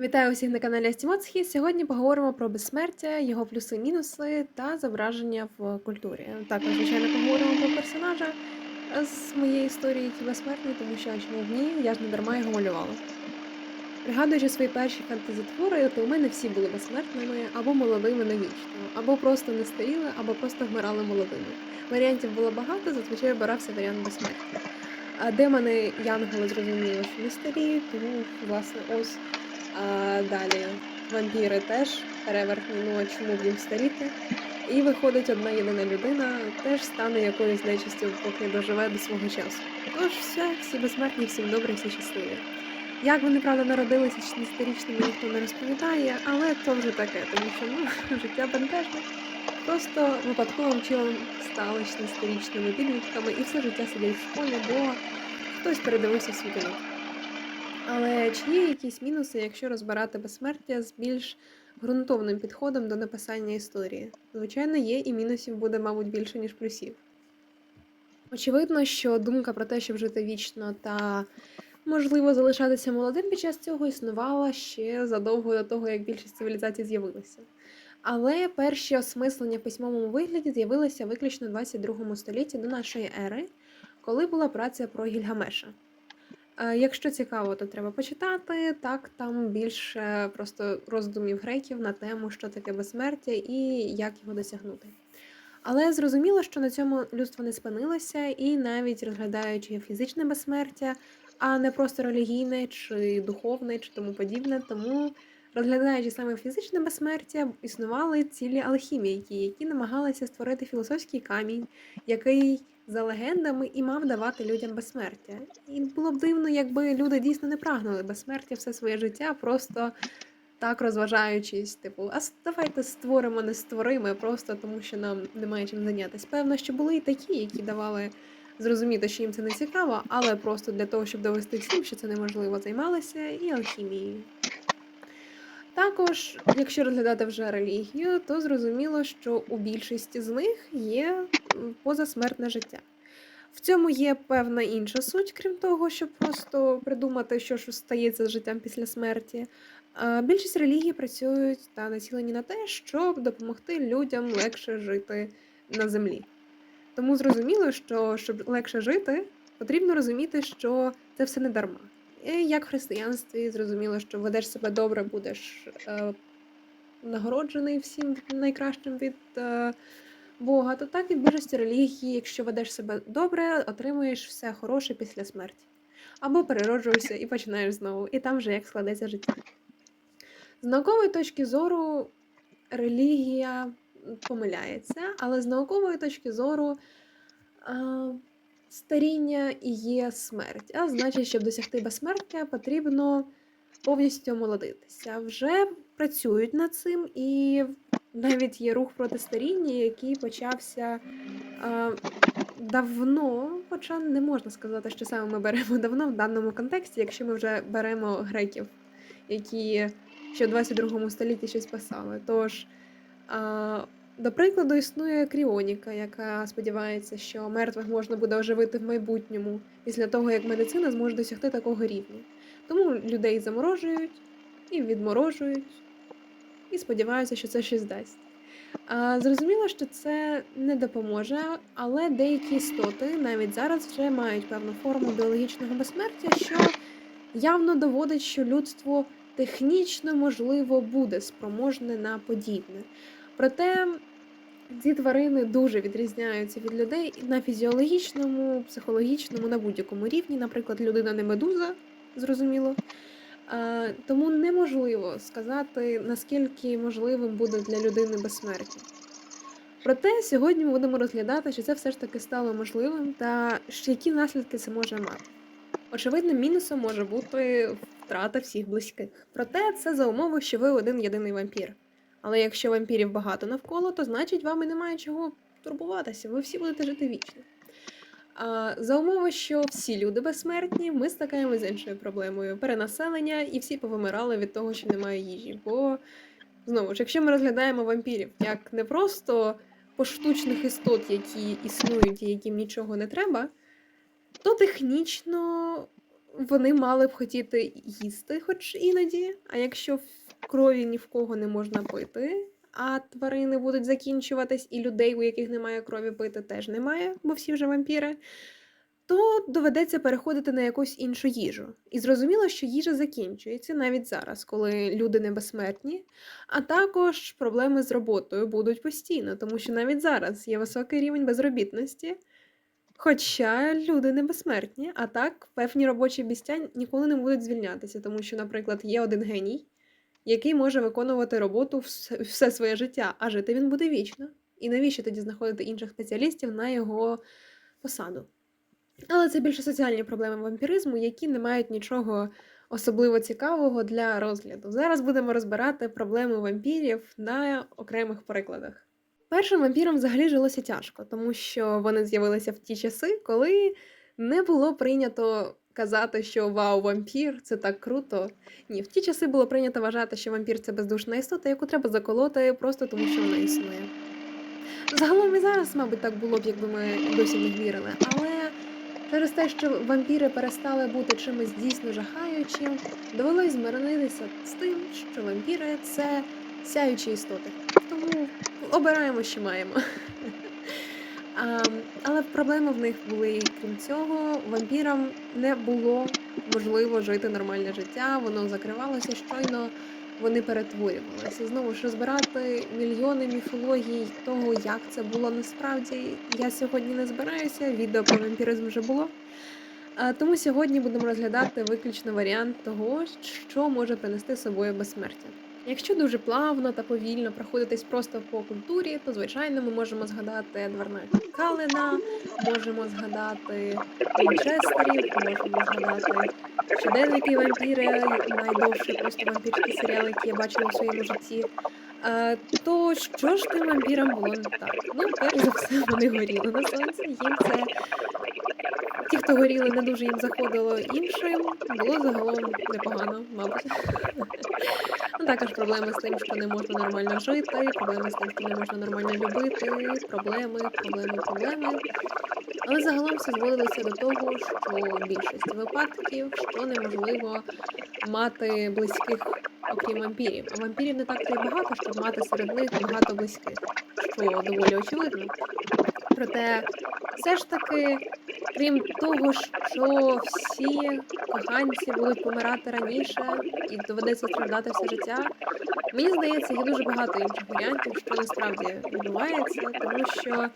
Вітаю усіх на каналі Астімоцхі. Сьогодні поговоримо про безсмертя, його плюси, мінуси та зображення в культурі. Також, звичайно, поговоримо про персонажа з моєї історії, безсмертний, тому що чому б ні, я ж не дарма його малювала. Пригадуючи свої перші фантазі-твори, то у мене всі були безсмертними або молодими навічно, або просто не старіли, або просто вмирали молодими. Варіантів було багато, зазвичай обирався варіант безсмертя. А демони Янголи зрозуміло, що не старі, тому, власне, ось. А далі вампіри теж перевертні, ну а чому б їм старіти? І виходить одна єдина людина, теж стане якоюсь нечистю, поки доживе до свого часу. Тож все, всі безсмертні, всім добре, всі щасливі. Як вони правда народилися чи не сторічними, ніхто не розповідає, але то вже таке, тому що ну, життя бентежне. Просто випадковим чином стали сторічними підлітками і все життя сидять в школі, бо хтось передивився свій. Але чи є якісь мінуси, якщо розбирати безсмертя з більш ґрунтовним підходом до написання історії? Звичайно, є, і мінусів буде, мабуть, більше, ніж плюсів. Очевидно, що думка про те, щоб жити вічно та, можливо, залишатися молодим під час цього існувала ще задовго до того, як більшість цивілізацій з'явилися. Але перші осмислення в письмовому вигляді з'явилися виключно в 22 столітті до нашої ери, коли була праця про Гільгамеша. Е, Якщо цікаво, то треба почитати. Так, там більше просто роздумів греків на тему, що таке безсмертя і як його досягнути. Але зрозуміло, що на цьому людство не спинилося, і навіть розглядаючи фізичне безсмертя, а не просто релігійне чи духовне, чи тому подібне, тому розглядаючи саме фізичне безсмертя, існували цілі алхімійки, які намагалися створити філософський камінь, який за легендами і мав давати людям безсмертя. І було б дивно, якби люди дійсно не прагнули безсмертя все своє життя, просто так розважаючись, типу, а давайте створимо нествориме, просто тому що нам немає чим зайнятися. Певно, що були і такі, які давали зрозуміти, що їм це не цікаво, але просто для того, щоб довести всім, що це неможливо, займалися і алхімією. Також, якщо розглядати вже релігію, то зрозуміло, що у більшості з них є позасмертне життя. В цьому є певна інша суть, крім того, щоб просто придумати, що ж стається з життям після смерті. Більшість релігій працюють та націлені на те, щоб допомогти людям легше жити на землі. Тому зрозуміло, що щоб легше жити, потрібно розуміти, що це все не дарма. Як в християнстві зрозуміло, що ведеш себе добре, будеш е, нагороджений всім найкращим від е, Бога, то так і в більшості релігії, якщо ведеш себе добре, отримуєш все хороше після смерті. Або перероджуєшся і починаєш знову, і там вже як складеться життя. З наукової точки зору релігія помиляється, але з наукової точки зору а, старіння і є смерть. А значить, щоб досягти безсмертя, потрібно повністю омолодитися. Вже працюють над цим, і навіть є рух проти старіння, який почався а, давно, хоча не можна сказати, що саме ми беремо давно в даному контексті, якщо ми вже беремо греків, які ще в 22 столітті щось писали. Тож, а, до прикладу, існує кріоніка, яка сподівається, що мертвих можна буде оживити в майбутньому після того, як медицина зможе досягти такого рівня. Тому людей заморожують і відморожують, і сподіваються, що це щось дасть. А, Зрозуміло, що це не допоможе, але деякі істоти навіть зараз вже мають певну форму біологічного безсмертя, що явно доводить, що людство технічно можливо буде спроможне на подібне. Проте ці тварини дуже відрізняються від людей на фізіологічному, психологічному, на будь-якому рівні. Наприклад, людина не медуза, зрозуміло. Тому неможливо сказати, наскільки можливим буде для людини безсмертя. Проте сьогодні ми будемо розглядати, чи це все ж таки стало можливим та які наслідки це може мати. Очевидним мінусом може бути втрата всіх близьких. Проте це за умови, що ви один єдиний вампір. Але якщо вампірів багато навколо, то значить вам і немає чого турбуватися, ви всі будете жити вічно. А за умови, що всі люди безсмертні, ми стикаємося з іншою проблемою перенаселення, і всі повимирали від того, що немає їжі. Бо знову ж, якщо ми розглядаємо вампірів як не просто поштучних істот, які існують і яким нічого не треба, то технічно вони мали б хотіти їсти, хоч іноді. А якщо крові ні в кого не можна пити, а тварини будуть закінчуватись, і людей, у яких немає крові пити, теж немає, бо всі вже вампіри, то доведеться переходити на якусь іншу їжу. І зрозуміло, що їжа закінчується навіть зараз, коли люди не безсмертні. А також проблеми з роботою будуть постійно, тому що навіть зараз є високий рівень безробітності. Хоча люди не безсмертні, а так певні робочі місця ніколи не будуть звільнятися, тому що, наприклад, є один геній, який може виконувати роботу все, своє життя, а жити він буде вічно. І навіщо тоді знаходити інших спеціалістів на його посаду? Але це більше соціальні проблеми вампіризму, які не мають нічого особливо цікавого для розгляду. Зараз будемо розбирати проблеми вампірів на окремих прикладах. Першим вампірам взагалі жилося тяжко, тому що вони з'явилися в ті часи, коли не було прийнято казати, що вау, вампір це так круто. Ні, в ті часи було прийнято вважати, що вампір це бездушна істота, яку треба заколоти просто тому, що вона існує. Загалом і зараз, мабуть, так було б, якби ми досі них вірили. Але через те, що вампіри перестали бути чимось дійсно жахаючим, довелось змиритися з тим, що вампіри це сяючі істоти. Тому обираємо, що маємо. А, але проблеми в них були крім цього. Вампірам не було можливо жити нормальне життя, воно закривалося щойно. Вони перетворювалися. Знову ж розбирати мільйони міфологій того, як це було насправді. Я сьогодні не збираюся. Відео про вампіризм вже було. А, тому сьогодні будемо розглядати виключно варіант того, що може принести з собою безсмертя. Якщо дуже плавно та повільно проходитись просто по культурі, то звичайно ми можемо згадати Едварда Калена, можемо згадати Вінчестерів, можемо згадати щоденники вампіри, найдовший просто вампірський серіал, який я бачила у своєму житті. А, то що ж тим вампірам було не так? Ну, перш за все, вони горіли на сонці. Їм це ті, хто горіли, не дуже їм заходило іншим, було загалом непогано, мабуть. Ну, також проблеми з тим, що не можна нормально жити, проблеми з тим, що не можна нормально любити, проблеми, проблеми, проблеми. Але загалом все зводилося до того, що в більшості випадків що неможливо мати близьких, окрім вампірів. А вампірів не так то багато, щоб мати серед них багато близьких, що доволі очевидно. Проте, все ж таки, крім того, що всі коханці будуть помирати раніше і доведеться страждати все життя, мені здається, є дуже багато інших варіантів, що насправді відбувається, тому що,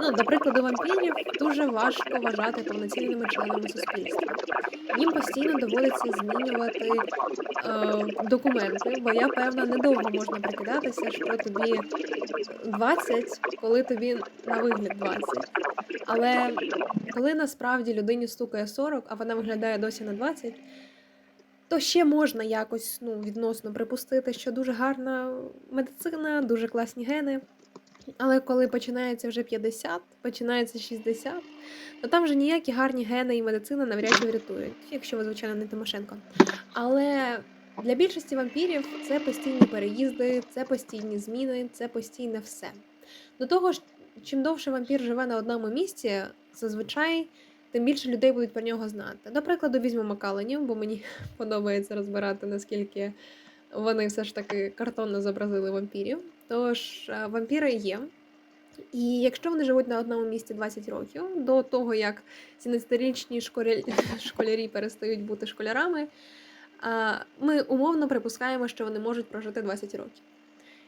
ну, до прикладу, вампірів дуже важко вважати повноцінними членами суспільства. Їм постійно доводиться змінювати е, документи, бо я певна, недовго можна прикидатися, що тобі 20, коли тобі на вигляд 20. Але коли насправді людині стукає 40, а вона виглядає досі на 20, то ще можна якось ну, відносно припустити, що дуже гарна медицина, дуже класні гени. Але коли починається вже 50, починається 60, то там вже ніякі гарні гени і медицина навряд чи врятують, якщо ви, звичайно, не Тимошенко. Але для більшості вампірів це постійні переїзди, це постійні зміни, це постійне все. До того ж, чим довше вампір живе на одному місці, зазвичай тим більше людей будуть про нього знати. До прикладу, візьмемо каленів, бо мені подобається розбирати, наскільки вони все ж таки картонно зобразили вампірів. Тож е, вампіри є. І якщо вони живуть на одному місці 20 років, до того як 17-річні школярі, перестають бути школярами, ми умовно припускаємо, що вони можуть прожити 20 років.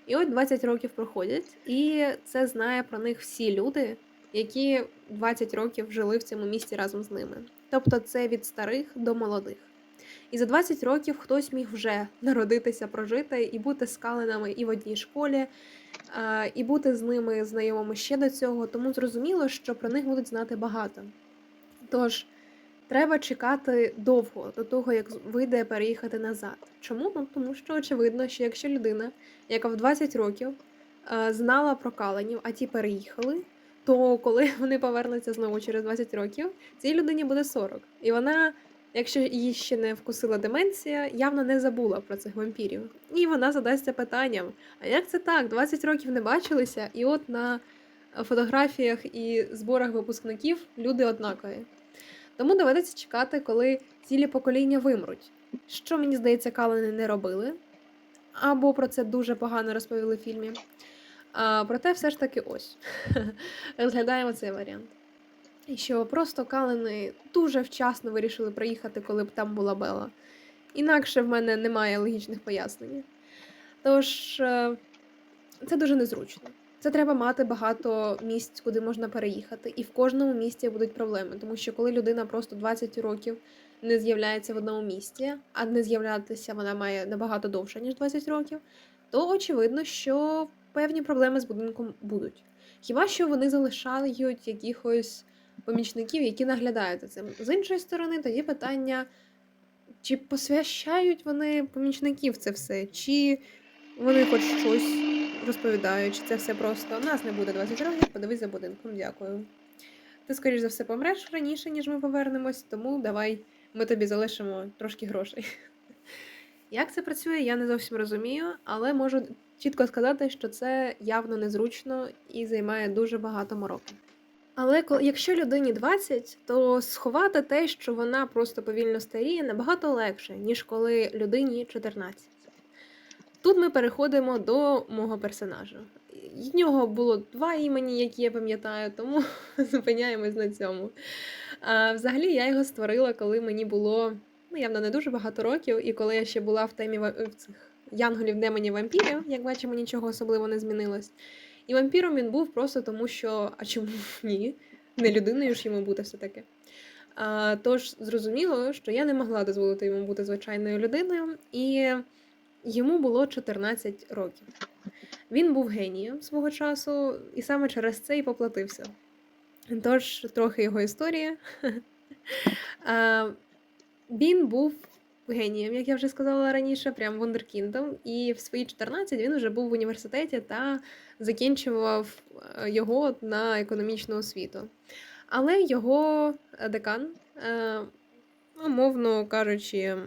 І от 20 років проходять, і це знає про них всі люди, які 20 років жили в цьому місті разом з ними. Тобто це від старих до молодих. І за 20 років хтось міг вже народитися, прожити і бути скаленими і в одній школі, і бути з ними знайомими ще до цього, тому зрозуміло, що про них будуть знати багато. Тож треба чекати довго до того, як вийде переїхати назад. Чому? Ну тому що очевидно, що якщо людина, яка в 20 років знала про каленів, а ті переїхали, то коли вони повернуться знову через 20 років, цій людині буде 40. І вона, якщо її ще не вкусила деменція, явно не забула про цих вампірів. І вона задасться питанням: а як це так? 20 років не бачилися, і от на фотографіях і зборах випускників люди однакові. Тому доведеться чекати, коли цілі покоління вимруть. Що мені здається, калини не робили, або про це дуже погано розповіли в фільмі. А, проте все ж таки ось розглядаємо цей варіант. І що просто калини дуже вчасно вирішили приїхати, коли б там була Бела. Інакше в мене немає логічних пояснень. Тож е, це дуже незручно. Це треба мати багато місць, куди можна переїхати, і в кожному місті будуть проблеми, тому що коли людина просто 20 років не з'являється в одному місці, а не з'являтися вона має набагато довше, ніж 20 років, то очевидно, що певні проблеми з будинком будуть. Хіба що вони залишають якихось помічників, які наглядають за цим. З іншої сторони, тоді питання, чи посвящають вони помічників це все, чи вони хоч щось розповідають, чи це все просто нас не буде 20 років, подивись за будинком, дякую. Ти, скоріш за все, помреш раніше, ніж ми повернемось, тому давай ми тобі залишимо трошки грошей. Як це працює, я не зовсім розумію, але можу чітко сказати, що це явно незручно і займає дуже багато мороки. Але якщо людині 20, то сховати те, що вона просто повільно старіє, набагато легше, ніж коли людині 14. Тут ми переходимо до мого персонажа. В нього було два імені, які я пам'ятаю, тому зупиняємось на цьому. А, взагалі, я його створила, коли мені було ну, явно не дуже багато років, і коли я ще була в темі в цих янголів, демонів, вампірів, як бачимо, нічого особливо не змінилось. І вампіром він був просто тому, що а чому ні? Не людиною ж йому бути все-таки. Тож зрозуміло, що я не могла дозволити йому бути звичайною людиною, і йому було 14 років. Він був генієм свого часу, і саме через це і поплатився. Тож, трохи його історія. Він був генієм, як я вже сказала раніше, прям вундеркіндом. І в свої 14 він вже був в університеті та закінчував е, його на економічну освіту. Але його е, декан, е, умовно кажучи, м,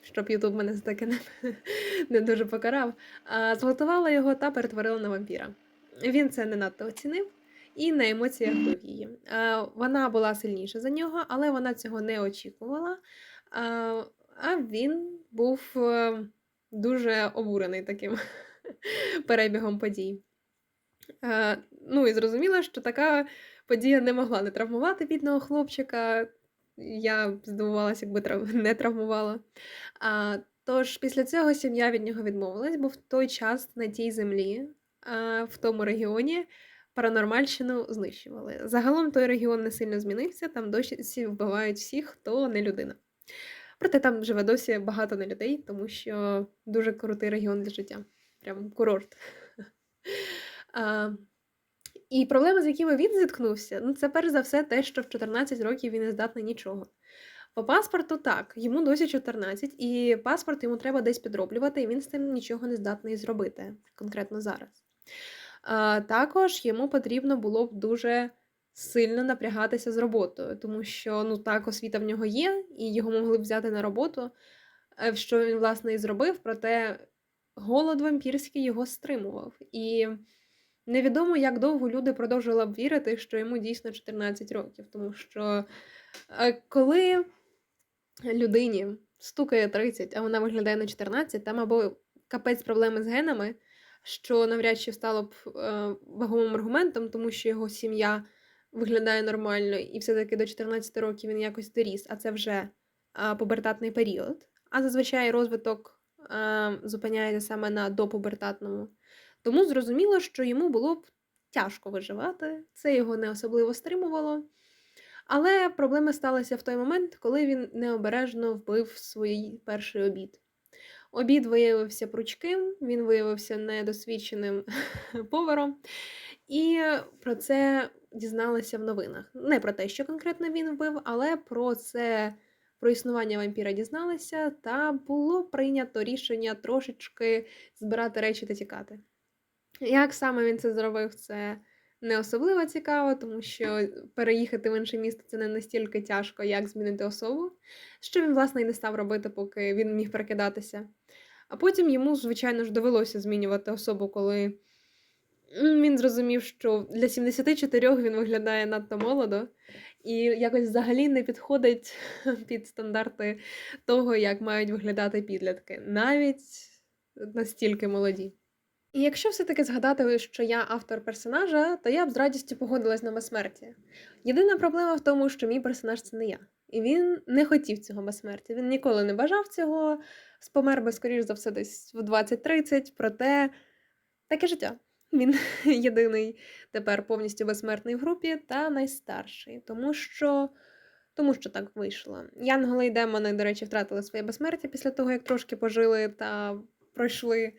щоб Ютуб мене за таке не, не дуже покарав, а, зґвалтувала його та перетворила на вампіра. Він це не надто оцінив і на емоціях бив її. Вона була сильніша за нього, але вона цього не очікувала. А, він був е, дуже обурений таким перебігом подій. Ну і зрозуміло, що така подія не могла не травмувати бідного хлопчика. Я здивувалася, якби не травмувала. А, тож після цього сім'я від нього відмовилась, бо в той час на тій землі, а, в тому регіоні, паранормальщину знищували. Загалом той регіон не сильно змінився, там досі вбивають всіх, хто не людина. Проте там живе досі багато не людей, тому що дуже крутий регіон для життя. Прям курорт. А, і проблеми, з якими він зіткнувся, ну це перш за все те, що в 14 років він не здатний нічого. По паспорту так, йому досі 14, і паспорт йому треба десь підроблювати, і він з цим нічого не здатний зробити конкретно зараз. А, також йому потрібно було б дуже сильно напрягатися з роботою, тому що ну так, освіта в нього є, і його могли б взяти на роботу, е, що він, власне, і зробив, проте голод вампірський його стримував. І невідомо, як довго люди продовжували б вірити, що йому дійсно 14 років, тому що е, коли людині стукає 30, а вона виглядає на 14, там або капець проблеми з генами, що навряд чи стало б е, вагомим аргументом, тому що його сім'я виглядає нормально, і все-таки до 14 років він якось доріс, а це вже е, пубертатний період. А зазвичай розвиток зупиняється саме на допубертатному. Тому зрозуміло, що йому було б тяжко виживати, це його не особливо стримувало. Але проблеми сталися в той момент, коли він необережно вбив свій перший обід. Обід виявився пручким, він виявився недосвідченим поваром, і про це дізналися в новинах. Не про те, що конкретно він вбив, але про це, про існування вампіра дізналися, та було прийнято рішення трошечки збирати речі та тікати. Як саме він це зробив, це не особливо цікаво, тому що переїхати в інше місто це не настільки тяжко, як змінити особу, що він, власне, і не став робити, поки він міг прокидатися. А потім йому, звичайно ж, довелося змінювати особу, коли він зрозумів, що для 74 він виглядає надто молодо, і якось взагалі не підходить під стандарти того, як мають виглядати підлітки, навіть настільки молоді. І якщо все-таки згадати, що я автор персонажа, то я б з радістю погодилась на безсмертя. Єдина проблема в тому, що мій персонаж це не я. І він не хотів цього безсмертя. Він ніколи не бажав цього, спомер би, скоріш за все, десь в 20-30, проте таке життя. Він єдиний тепер повністю безсмертний в групі та найстарший, тому що. Тому що так вийшло. Янголи і демони, до речі, втратили своє безсмертя після того, як трошки пожили та пройшли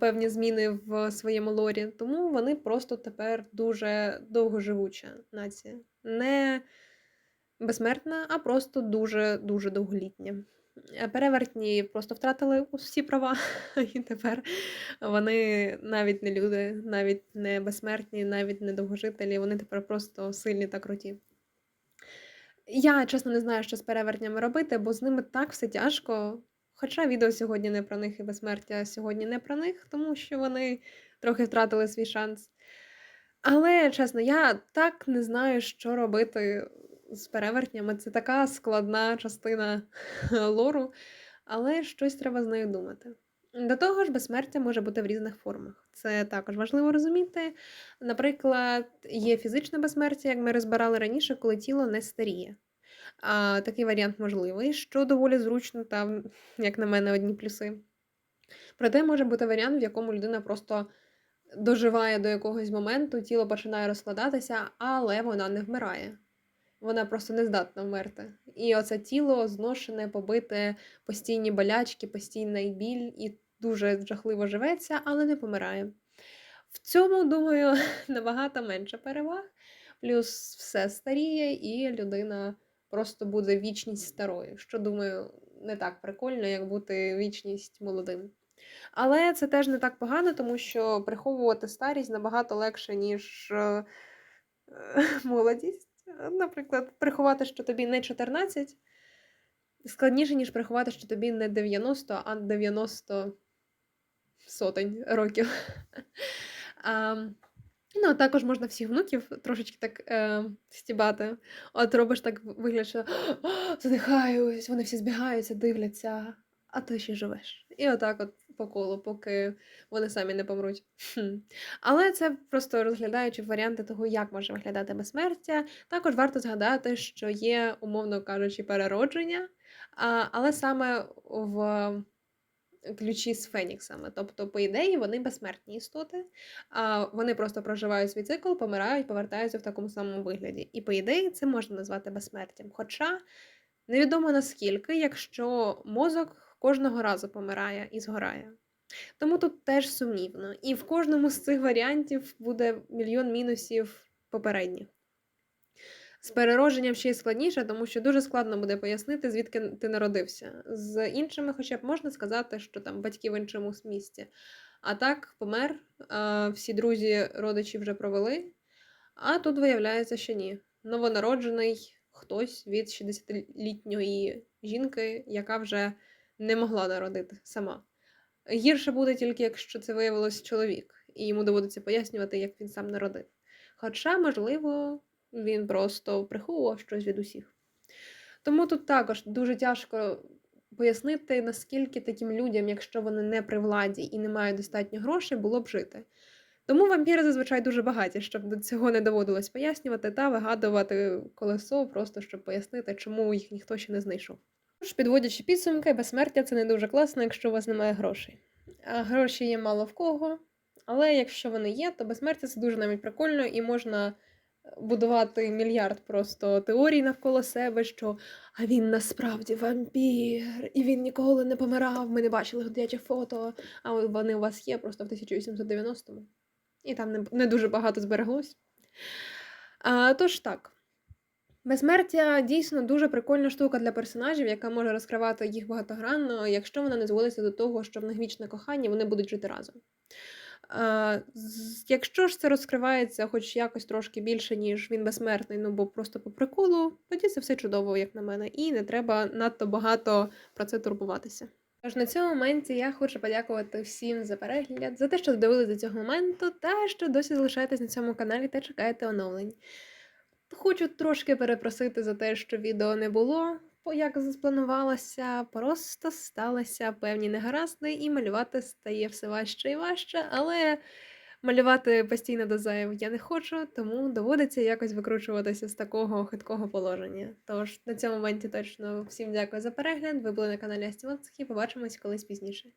певні зміни в своєму лорі. Тому вони просто тепер дуже довгоживуча нація. Не безсмертна, а просто дуже-дуже довголітня. Е, Перевертні просто втратили всі права, і тепер вони навіть не люди, навіть не безсмертні, навіть не довгожителі, вони тепер просто сильні та круті. Я чесно не знаю, що з перевертнями робити, бо з ними так все тяжко. Хоча відео сьогодні не про них і безсмертя сьогодні не про них, тому що вони трохи втратили свій шанс. Але чесно, я так не знаю, що робити з перевертнями. Це така складна частина лору, але щось треба з нею думати. До того ж, безсмертя може бути в різних формах. Це також важливо розуміти. Наприклад, є фізичне безсмертя, як ми розбирали раніше, коли тіло не старіє. А, такий варіант можливий, що доволі зручно, та, як на мене, одні плюси. Проте може бути варіант, в якому людина просто доживає до якогось моменту, тіло починає розкладатися, але вона не вмирає. Вона просто не здатна вмерти. І оце тіло зношене, побите, постійні болячки, постійний біль і дуже жахливо живеться, але не помирає. В цьому, думаю, набагато менше переваг. Плюс все старіє, і людина просто буде вічність старою, що, думаю, не так прикольно, як бути вічність молодим. Але це теж не так погано, тому що приховувати старість набагато легше, ніж е, молодість. Наприклад, приховати, що тобі не 14, складніше, ніж приховати, що тобі не 90, а 90 сотень років. А, ну, також можна всіх внуків трошечки так е, стібати. От робиш так вигляд, що задихаюсь, вони всі збігаються, дивляться, а ти ще живеш. І отак от по колу, поки вони самі не помруть. Хм. Але це просто розглядаючи варіанти того, як може виглядати безсмертя. Також варто згадати, що є, умовно кажучи, переродження, а, але саме в ключі з феніксами. Тобто, по ідеї, вони безсмертні істоти, а вони просто проживають свій цикл, помирають, повертаються в такому самому вигляді. І по ідеї це можна назвати безсмертям. Хоча невідомо наскільки, якщо мозок кожного разу помирає і згорає. Тому тут теж сумнівно. І в кожному з цих варіантів буде мільйон мінусів попередніх. З переродженням ще й складніше, тому що дуже складно буде пояснити, звідки ти народився. З іншими, хоча б можна сказати, що там батьки в іншому місці. А так, помер, всі друзі, родичі вже провели. А тут виявляється, що ні. Новонароджений хтось від 60-літньої жінки, яка вже не могла народити сама. Гірше буде тільки, якщо це виявилось чоловік, і йому доводиться пояснювати, як він сам народив. Хоча, можливо, він просто приховував щось від усіх. Тому тут також дуже тяжко пояснити, наскільки таким людям, якщо вони не при владі і не мають достатньо грошей, було б жити. Тому вампіри зазвичай дуже багаті, щоб до цього не доводилось пояснювати та вигадувати колесо, просто щоб пояснити, чому їх ніхто ще не знайшов. Тож, підводячи підсумки, безсмертя це не дуже класно, якщо у вас немає грошей. А гроші є мало в кого, але якщо вони є, то безсмертя це дуже навіть прикольно і можна будувати мільярд просто теорій навколо себе, що а він насправді вампір, і він ніколи не помирав, ми не бачили ходяче фото, а вони у вас є просто в 1890-му. І там не, не дуже багато збереглось. А, тож так. Безсмертя дійсно дуже прикольна штука для персонажів, яка може розкривати їх багатогранно, якщо вона не зводиться до того, що в них вічне кохання вони будуть жити разом. З- якщо ж це розкривається хоч якось трошки більше, ніж він безсмертний, ну бо просто по приколу, тоді це все чудово, як на мене, і не треба надто багато про це турбуватися. Тож на цьому моменті я хочу подякувати всім за перегляд, за те, що додивились до цього моменту, та що досі залишаєтесь на цьому каналі та чекаєте оновлень. Хочу трошки перепросити за те, що відео не було, як спланувалося, просто сталися певні негаразди, і малювати стає все важче і важче, але малювати постійно до заяв я не хочу, тому доводиться якось викручуватися з такого хиткого положення. Тож на цьому моменті точно всім дякую за перегляд. Ви були на каналі Астімовцихі. Побачимось колись пізніше.